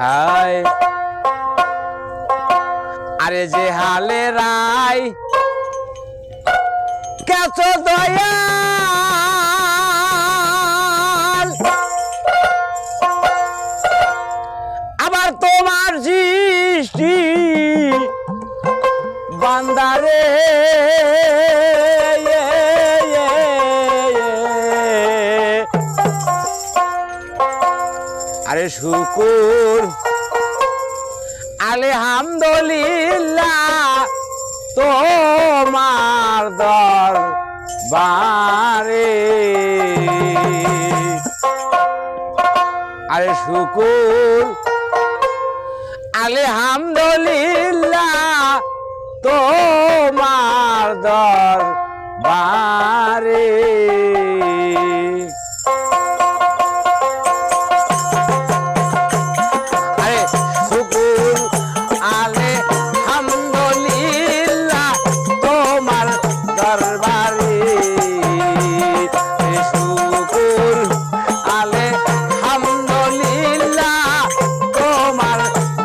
হায়। আরে যে হালে রাই কেছ দয়াল। আবার তোমার সৃষ্টি বান্দারে আরে শুকুর। আলহামদুলিল্লাহ তোমার দর বারে আরে শুকুর। আলহামদুলিল্লাহ তোমার দর বারে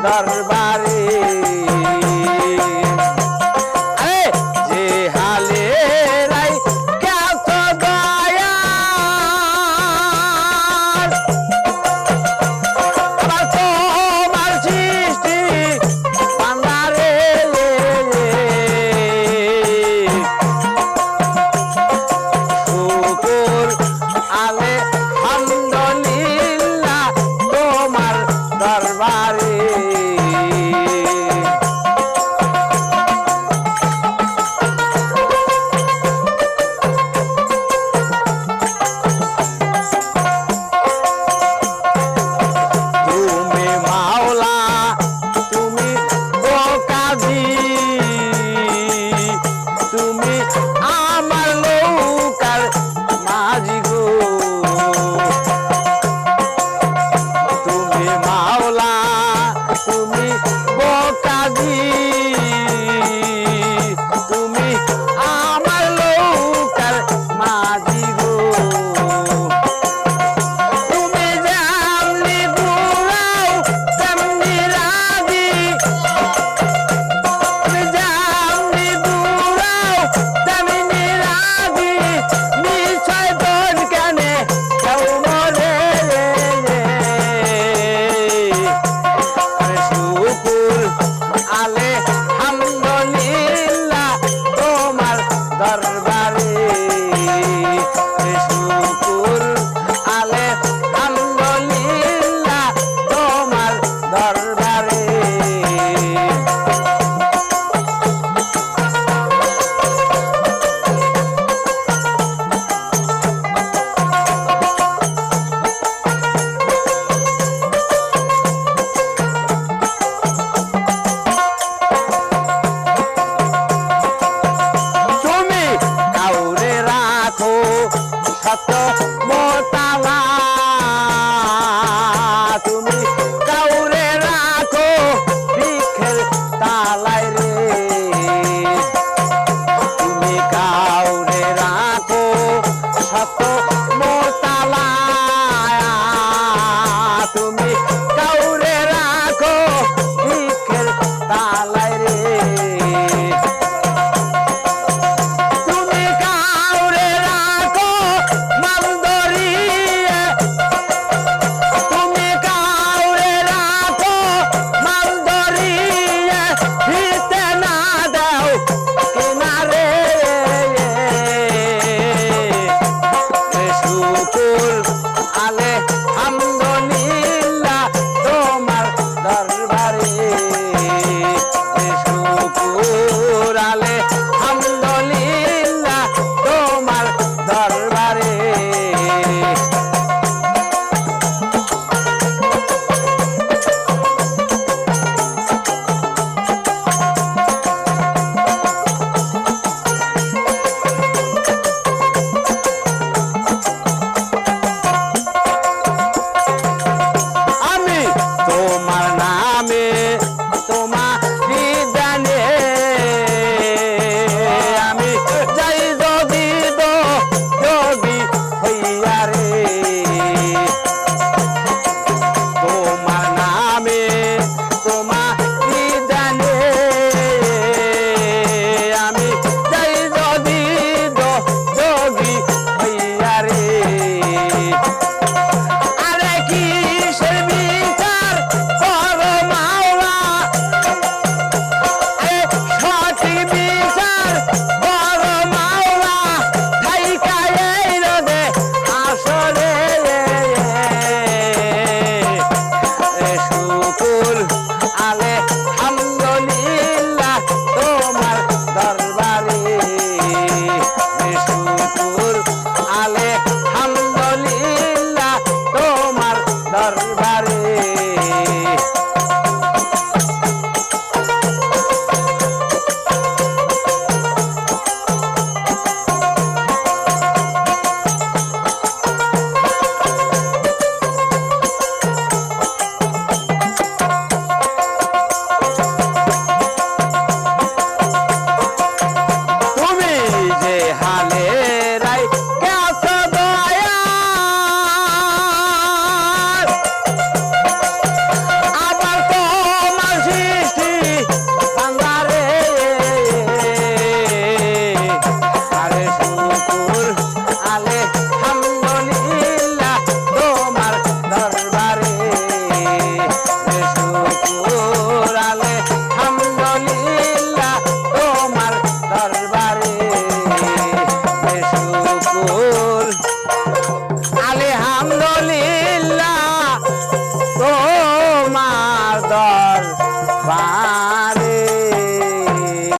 দরবারে Só tô monta lá.